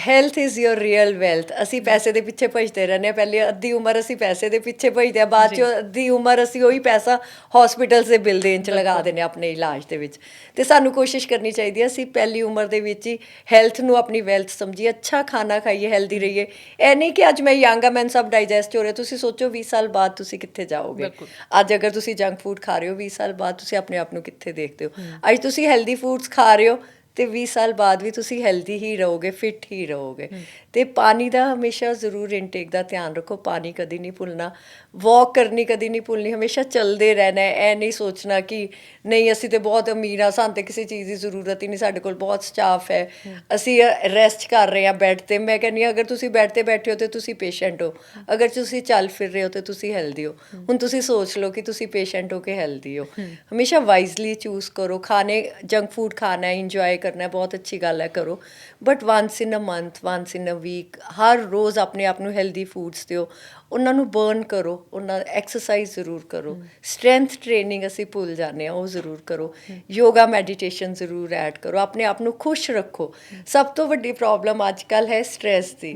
Health is your real wealth ਅਸੀਂ ਪੈਸੇ ਦੇ ਪਿੱਛੇ ਭਜਦੇ ਰਹਿੰਦੇ ਹਾਂ। ਪਹਿਲੇ ਅੱਧੀ ਉਮਰ ਅਸੀਂ ਪੈਸੇ ਦੇ ਪਿੱਛੇ ਭਜਦੇ ਆ ਬਾਅਦ ਚ ਅੱਧੀ ਉਮਰ ਅਸੀਂ ਉਹੀ ਪੈਸਾ ਹਸਪੀਟਲਸ ਦੇ ਬਿੱਲ ਦੇਣ ਚ ਲਗਾ ਦਿੰਦੇ ਹਾਂ ਆਪਣੇ ਇਲਾਜ ਦੇ ਵਿੱਚ। ਤੇ ਸਾਨੂੰ ਕੋਸ਼ਿਸ਼ ਕਰਨੀ ਚਾਹੀਦੀ ਹੈ ਅਸੀਂ ਪਹਿਲੀ ਉਮਰ ਦੇ ਵਿੱਚ ਹੀ ਹੈਲਥ ਨੂੰ ਆਪਣੀ ਵੈਲਥ ਸਮਝੀਏ। ਅੱਛਾ ਖਾਣਾ ਖਾਈਏ ਹੈਲਦੀ ਰਹੀਏ। ਇਹ ਨਹੀਂ ਕਿ ਅੱਜ ਮੈਂ ਯੰਗ ਆ ਮੈਨੂੰ ਸਭ ਡਾਈਜੈਸਟ ਹੋ ਰਿਹਾ। ਤੁਸੀਂ ਸੋਚੋ 20 ਸਾਲ ਬਾਅਦ ਤੁਸੀਂ ਕਿੱਥੇ ਜਾਓਗੇ। ਅੱਜ ਅਗਰ ਤੁਸੀਂ ਜੰਕ ਫੂਡ ਖਾ ਰਹੇ ਹੋ 20 ਸਾਲ ਬਾਅਦ ਤੁਸੀਂ ਆਪਣੇ ਆਪ ਨੂੰ ਕਿੱਥੇ ਦੇਖਦੇ ਹੋ। ਅੱਜ ਤੁਸੀਂ ਹੈਲਦੀ ਫੂਡਸ ਖਾ ਰਹੇ ਹੋ ਤੇ 20 ਸਾਲ ਬਾਅਦ ਵੀ ਤੁਸੀਂ ਹੈਲਦੀ ਹੀ ਰਹੋਗੇ ਫਿਟ ਹੀ ਰਹੋਗੇ। ਤੇ ਪਾਣੀ ਦਾ ਹਮੇਸ਼ਾ ਜ਼ਰੂਰ ਇਨਟੇਕ ਦਾ ਧਿਆਨ ਰੱਖੋ। ਪਾਣੀ ਕਦੀ ਨਹੀਂ ਭੁੱਲਣਾ ਵਾਕ ਕਰਨੀ ਕਦੀ ਨਹੀਂ ਭੁੱਲਣੀ, ਹਮੇਸ਼ਾ ਚੱਲਦੇ ਰਹਿਣਾ ਹੈ। ਇਹ ਨਹੀਂ ਸੋਚਣਾ ਕਿ ਨਹੀਂ, ਅਸੀਂ ਤੇ ਬਹੁਤ ਅਮੀਰ ਆ ਸਾਨੂੰ ਤੇ ਕਿਸੇ ਚੀਜ਼ ਦੀ ਜ਼ਰੂਰਤ ਹੀ ਨਹੀਂ, ਸਾਡੇ ਕੋਲ ਬਹੁਤ ਸਟਾਫ ਹੈ। ਅਸੀਂ ਰੈਸਟ ਕਰ ਰਹੇ ਹਾਂ ਬੈੱਡ ਤੇ। ਮੈਂ ਕਹਿੰਦੀ ਹਾਂ, ਅਗਰ ਤੁਸੀਂ ਬੈੱਡ ਤੇ ਬੈਠੇ ਹੋ ਤੇ ਤੁਸੀਂ ਪੇਸ਼ੈਂਟ ਹੋ। ਅਗਰ ਤੁਸੀਂ ਚੱਲ ਫਿਰ ਰਹੇ ਹੋ ਤੇ ਤੁਸੀਂ ਹੈਲਦੀ ਹੋ। ਹੁਣ ਤੁਸੀਂ ਸੋਚ ਲਓ ਕਿ ਤੁਸੀਂ ਪੇਸ਼ੈਂਟ ਹੋ ਕੇ ਹੈਲਦੀ ਹੋ। ਹਮੇਸ਼ਾ ਵਾਈਜ਼ਲੀ ਚੂਜ਼ ਕਰੋ। ਖਾਣੇ ਜੰਕ ਫੂਡ ਖਾਣਾ ਹੈ ਇੰਜੋਏ ਕਰਨਾ ਹੈ ਬਹੁਤ ਅੱਛੀ ਗੱਲ ਹੈ ਕਰੋ but once in a month once in a week ਹਰ ਰੋਜ਼ ਆਪਣੇ ਆਪ ਨੂੰ ਹੈਲਦੀ ਫੂਡਸ ਦਿਓ ਉਹਨਾਂ ਨੂੰ ਬਰਨ ਕਰੋ ਉਹਨਾਂ ਐਕਸਰਸਾਈਜ਼ ਜ਼ਰੂਰ ਕਰੋ ਸਟਰੈਂਥ ਟ੍ਰੇਨਿੰਗ ਅਸੀਂ ਭੁੱਲ ਜਾਂਦੇ ਹਾਂ ਉਹ ਜ਼ਰੂਰ ਕਰੋ ਯੋਗਾ ਮੈਡੀਟੇਸ਼ਨ ਜ਼ਰੂਰ ਐਡ ਕਰੋ ਆਪਣੇ ਆਪ ਨੂੰ ਖੁਸ਼ ਰੱਖੋ ਸਭ ਤੋਂ ਵੱਡੀ ਪ੍ਰੋਬਲਮ ਅੱਜ ਕੱਲ ਹੈ ਸਟ੍ਰੈਸ ਦੀ।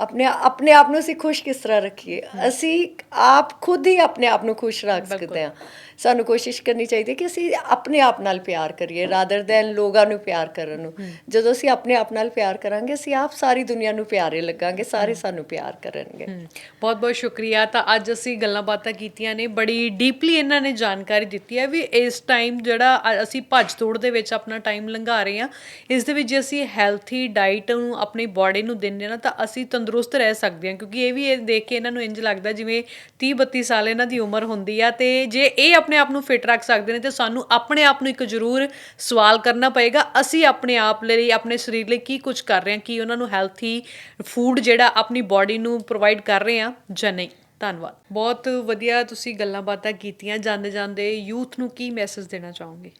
ਆਪਣੇ ਆਪਣੇ ਆਪ ਨੂੰ ਅਸੀਂ ਖੁਸ਼ ਕਿਸ ਤਰ੍ਹਾਂ ਰੱਖੀਏ ਅਸੀਂ ਆਪ ਖੁਦ ਹੀ ਆਪਣੇ ਆਪ ਨੂੰ ਖੁਸ਼ ਰੱਖ ਸਕਦੇ ਹਾਂ ਸਾਨੂੰ ਕੋਸ਼ਿਸ਼ ਕਰਨੀ ਚਾਹੀਦੀ ਹੈ ਕਿ ਅਸੀਂ ਆਪਣੇ ਆਪ ਨਾਲ ਪਿਆਰ ਕਰੀਏ ਰਾਦਰ ਦੈਨ ਲੋਕਾਂ ਨੂੰ ਪਿਆਰ ਕਰਨ ਨੂੰ। ਜਦੋਂ ਅਸੀਂ ਆਪਣੇ ਆਪ ਨਾਲ ਪਿਆਰ ਕਰਾਂਗੇ, ਅਸੀਂ ਆਪ ਸਾਰੀ ਦੁਨੀਆ ਨੂੰ ਪਿਆਰੇ ਲੱਗਾਂਗੇ, ਸਾਰੇ ਸਾਨੂੰ ਪਿਆਰ ਕਰਨਗੇ। ਬਹੁਤ ਬਹੁਤ ਸ਼ੁਕਰੀਆ। ਤਾਂ ਅੱਜ ਅਸੀਂ ਗੱਲਾਂ ਬਾਤਾਂ ਕੀਤੀਆਂ ਨੇ, ਬੜੀ ਡੀਪਲੀ ਇਹਨਾਂ ਨੇ ਜਾਣਕਾਰੀ ਦਿੱਤੀ ਹੈ ਵੀ ਇਸ ਟਾਈਮ ਜਿਹੜਾ ਅਸੀਂ ਭੱਜ ਦੌੜ ਦੇ ਵਿੱਚ ਆਪਣਾ ਟਾਈਮ ਲੰਘਾ ਰਹੇ ਹਾਂ, ਇਸ ਦੇ ਵਿੱਚ ਜੇ ਅਸੀਂ ਹੈਲਥੀ ਡਾਈਟ ਨੂੰ, ਆਪਣੀ ਬਾਡੀ ਨੂੰ ਦਿੰਦੇ ਨਾ, ਤਾਂ ਅਸੀਂ ਤੰਦਰੁਸਤ ਰਹਿ ਸਕਦੇ ਹਾਂ, ਕਿਉਂਕਿ ਇਹ ਵੀ ਇਹ ਦੇਖ ਕੇ ਇਹਨਾਂ ਨੂੰ ਇੰਜ ਲੱਗਦਾ ਜਿਵੇਂ 30 32 ਸਾਲ ਇਹਨਾਂ ਦੀ ਉਮਰ ਹੁੰਦੀ ਆ, ਤੇ ਜੇ ਇਹ ਆਪਣੇ ਆਪ ਨੂੰ ਫਿਟ ਰੱਖ ਸਕਦੇ ਨੇ, ਤੇ ਸਾਨੂੰ ਆਪਣੇ ਆਪ ਨੂੰ ਇੱਕ ਜ਼ਰੂਰ ਸਵਾਲ ਕਰਨਾ ਪਏਗਾ ਅਸੀਂ ਆਪਣੇ ਆਪ ਲਈ, ਆਪਣੇ ਸਰੀਰ ਲਈ ਕੀ ਕੁਝ ਕਰ ਰਹੇ ਹਾਂ, ਕੀ ਉਹਨਾਂ ਨੂੰ ਹੈਲਥੀ ਫੂਡ ਜਿਹੜਾ ਆਪਣੀ ਬਾਡੀ ਨੂੰ ਪ੍ਰੋਵਾਈਡ ਕਰ ਰਹੇ ਹਾਂ ਜਾਂ ਨਹੀਂ। ਧੰਨਵਾਦ। ਬਹੁਤ ਵਧੀਆ ਤੁਸੀਂ ਗੱਲਾਂ ਬਾਤਾਂ ਕੀਤੀਆਂ ਜਾਂਦੇ ਜਾਂਦੇ ਯੂਥ ਨੂੰ ਕੀ ਮੈਸੇਜ ਦੇਣਾ ਚਾਹੋਗੇ?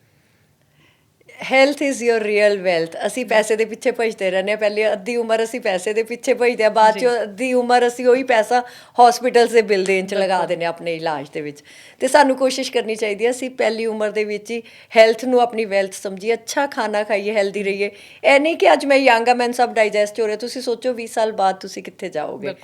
Health is your real wealth ਅਸੀਂ ਪੈਸੇ ਦੇ ਪਿੱਛੇ ਭਜਦੇ ਰਹਿੰਦੇ ਹਾਂ। ਪਹਿਲੇ ਅੱਧੀ ਉਮਰ ਅਸੀਂ ਪੈਸੇ ਦੇ ਪਿੱਛੇ ਭਜਦੇ ਆ ਬਾਅਦ ਚ ਅੱਧੀ ਉਮਰ ਅਸੀਂ ਉਹੀ ਪੈਸਾ ਹਸਪੀਟਲਸ ਦੇ ਬਿੱਲ ਦੇਣ ਚ ਲਗਾ ਦਿੰਦੇ ਹਾਂ ਆਪਣੇ ਇਲਾਜ ਦੇ ਵਿੱਚ। ਤੇ ਸਾਨੂੰ ਕੋਸ਼ਿਸ਼ ਕਰਨੀ ਚਾਹੀਦੀ ਹੈ ਅਸੀਂ ਪਹਿਲੀ ਉਮਰ ਦੇ ਵਿੱਚ ਹੀ ਹੈਲਥ ਨੂੰ ਆਪਣੀ ਵੈਲਥ ਸਮਝੀਏ। ਅੱਛਾ ਖਾਣਾ ਖਾਈਏ ਹੈਲਦੀ ਰਹੀਏ। ਇਹ ਨਹੀਂ ਕਿ ਅੱਜ ਮੈਂ ਯੰਗ ਆ ਮੈਨੂੰ ਸਭ ਡਾਈਜੈਸਟ ਹੋ ਰਿਹਾ। ਤੁਸੀਂ ਸੋਚੋ 20 ਸਾਲ ਬਾਅਦ ਤੁਸੀਂ ਕਿੱਥੇ ਜਾਓਗੇ।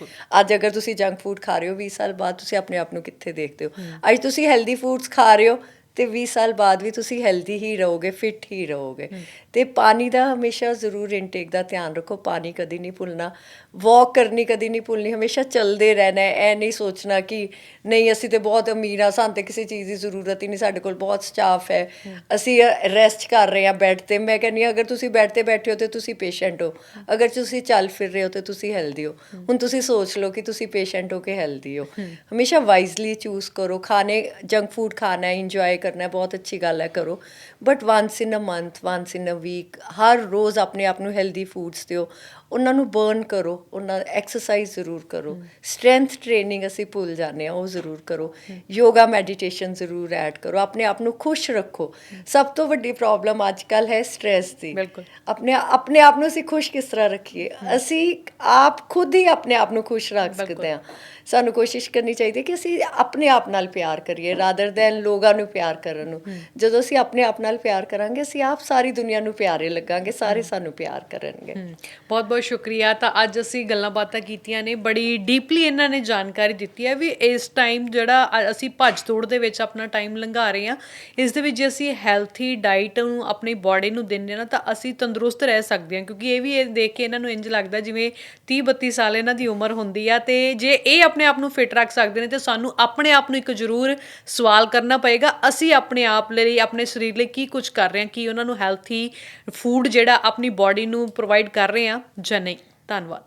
ਅੱਜ ਅਗਰ ਤੁਸੀਂ ਜੰਕ ਫੂਡ ਖਾ ਰਹੇ ਹੋ 20 ਸਾਲ ਬਾਅਦ ਤੁਸੀਂ ਆਪਣੇ ਆਪ ਨੂੰ ਕਿੱਥੇ ਦੇਖਦੇ ਹੋ। ਅੱਜ ਤੁਸੀਂ ਹੈਲਦੀ ਫੂਡਸ ਖਾ ਰਹੇ ਹੋ ਤੇ 20 ਸਾਲ ਬਾਅਦ ਵੀ ਤੁਸੀਂ ਹੈਲਦੀ ਹੀ ਰਹੋਗੇ ਫਿਟ ਹੀ ਰਹੋਗੇ। ਤੇ ਪਾਣੀ ਦਾ ਹਮੇਸ਼ਾ ਜ਼ਰੂਰ ਇਨਟੇਕ ਦਾ ਧਿਆਨ ਰੱਖੋ। ਪਾਣੀ ਕਦੀ ਨਹੀਂ ਭੁੱਲਣਾ। ਵਾਕ ਕਰਨੀ ਕਦੀ ਨਹੀਂ ਭੁੱਲਣੀ, ਹਮੇਸ਼ਾ ਚੱਲਦੇ ਰਹਿਣਾ ਹੈ। ਇਹ ਨਹੀਂ ਸੋਚਣਾ ਕਿ ਨਹੀਂ, ਅਸੀਂ ਤੇ ਬਹੁਤ ਅਮੀਰ ਆ ਸਾਨੂੰ ਤੇ ਕਿਸੇ ਚੀਜ਼ ਦੀ ਜ਼ਰੂਰਤ ਹੀ ਨਹੀਂ। ਸਾਡੇ ਕੋਲ ਬਹੁਤ ਸਟਾਫ ਹੈ। ਅਸੀਂ ਰੈਸਟ ਕਰ ਰਹੇ ਹਾਂ ਬੈੱਡ ਤੇ। ਮੈਂ ਕਹਿੰਦੀ ਹਾਂ, ਅਗਰ ਤੁਸੀਂ ਬੈੱਡ ਤੇ ਬੈਠੇ ਹੋ ਤੇ ਤੁਸੀਂ ਪੇਸ਼ੈਂਟ ਹੋ। ਅਗਰ ਤੁਸੀਂ ਚੱਲ ਫਿਰ ਰਹੇ ਹੋ ਤੇ ਤੁਸੀਂ ਹੈਲਦੀ ਹੋ। ਹੁਣ ਤੁਸੀਂ ਸੋਚ ਲਓ ਕਿ ਤੁਸੀਂ ਪੇਸ਼ੈਂਟ ਹੋ ਕੇ ਹੈਲਦੀ ਹੋ। ਹਮੇਸ਼ਾ ਵਾਈਜ਼ਲੀ ਚੂਜ਼ ਕਰੋ। ਖਾਣੇ ਜੰਕ ਫੂਡ ਖਾਣਾ ਹੈ ਇੰਜੋਏ ਕਰਨਾ ਬਹੁਤ ਅੱਛੀ ਗੱਲ ਹੈ ਕਰੋ but once in a month once in a week ਹਰ ਰੋਜ਼ ਆਪਣੇ ਆਪ ਨੂੰ ਹੈਲਦੀ ਫੂਡਸ ਦਿਓ ਉਹਨਾਂ ਨੂੰ ਬਰਨ ਕਰੋ ਉਹਨਾਂ ਐਕਸਰਸਾਈਜ਼ ਜ਼ਰੂਰ ਕਰੋ ਸਟਰੈਂਥ ਟ੍ਰੇਨਿੰਗ ਅਸੀਂ ਭੁੱਲ ਜਾਂਦੇ ਹਾਂ ਉਹ ਜ਼ਰੂਰ ਕਰੋ ਯੋਗਾ ਮੈਡੀਟੇਸ਼ਨ ਜ਼ਰੂਰ ਐਡ ਕਰੋ ਆਪਣੇ ਆਪ ਨੂੰ ਖੁਸ਼ ਰੱਖੋ ਸਭ ਤੋਂ ਵੱਡੀ ਪ੍ਰੋਬਲਮ ਅੱਜ ਕੱਲ ਹੈ ਸਟ੍ਰੈਸ ਦੀ। ਆਪਣੇ ਆਪਣੇ ਆਪ ਨੂੰ ਅਸੀਂ ਖੁਸ਼ ਕਿਸ ਤਰ੍ਹਾਂ ਰੱਖੀਏ ਅਸੀਂ ਆਪ ਖੁਦ ਹੀ ਆਪਣੇ ਆਪ ਨੂੰ ਖੁਸ਼ ਰੱਖ ਸਕਦੇ ਹਾਂ ਸਾਨੂੰ ਕੋਸ਼ਿਸ਼ ਕਰਨੀ ਚਾਹੀਦੀ ਹੈ ਕਿ ਅਸੀਂ ਆਪਣੇ ਆਪ ਨਾਲ ਪਿਆਰ ਕਰੀਏ ਰਾਦਰ ਦੈਨ ਲੋਕਾਂ ਨੂੰ ਪਿਆਰ ਕਰਨ ਨੂੰ। ਜਦੋਂ ਅਸੀਂ ਆਪਣੇ ਆਪ ਨਾਲ ਪਿਆਰ ਕਰਾਂਗੇ, ਅਸੀਂ ਆਪ ਸਾਰੀ ਦੁਨੀਆ ਨੂੰ ਪਿਆਰੇ ਲੱਗਾਂਗੇ, ਸਾਰੇ ਸਾਨੂੰ ਪਿਆਰ ਕਰਨਗੇ। ਬਹੁਤ ਬਹੁਤ ਸ਼ੁਕਰੀਆ। ਤਾਂ ਅੱਜ ਅਸੀਂ ਗੱਲਾਂ ਬਾਤਾਂ ਕੀਤੀਆਂ ਨੇ, ਬੜੀ ਡੀਪਲੀ ਇਹਨਾਂ ਨੇ ਜਾਣਕਾਰੀ ਦਿੱਤੀ ਹੈ ਵੀ ਇਸ ਟਾਈਮ ਜਿਹੜਾ ਅਸੀਂ ਭੱਜ ਦੌੜ ਦੇ ਵਿੱਚ ਆਪਣਾ ਟਾਈਮ ਲੰਘਾ ਰਹੇ ਹਾਂ, ਇਸ ਦੇ ਵਿੱਚ ਜੇ ਅਸੀਂ ਹੈਲਥੀ ਡਾਈਟ ਨੂੰ ਆਪਣੀ ਬਾਡੀ ਨੂੰ ਦਿੰਦੇ ਨਾ, ਤਾਂ ਅਸੀਂ ਤੰਦਰੁਸਤ ਰਹਿ ਸਕਦੇ ਹਾਂ, ਕਿਉਂਕਿ ਇਹ ਵੀ ਇਹ ਦੇਖ ਕੇ ਇਹਨਾਂ ਨੂੰ ਇੰਜ ਲੱਗਦਾ ਜਿਵੇਂ 30 32 ਸਾਲ ਇਹਨਾਂ ਦੀ ਉਮਰ ਹੁੰਦੀ ਆ, ਤੇ ਜੇ ਇਹ ਆਪਣੇ ਆਪ ਨੂੰ ਫਿਟ ਰੱਖ ਸਕਦੇ ਨੇ, ਤੇ ਸਾਨੂੰ ਆਪਣੇ ਆਪ ਨੂੰ ਇੱਕ ਜ਼ਰੂਰ ਸਵਾਲ ਕਰਨਾ ਪਏਗਾ ਅਸੀਂ ਆਪਣੇ ਆਪ ਲਈ, ਆਪਣੇ ਸਰੀਰ ਲਈ ਕੀ ਕੁਝ ਕਰ ਰਹੇ ਹਾਂ, ਕੀ ਉਹਨਾਂ ਨੂੰ ਹੈਲਥੀ ਫੂਡ ਜਿਹੜਾ ਆਪਣੀ ਬਾਡੀ ਨੂੰ ਪ੍ਰੋਵਾਈਡ ਕਰ ਰਹੇ ਹਾਂ ਜਾਂ ਨਹੀਂ? ਧੰਨਵਾਦ।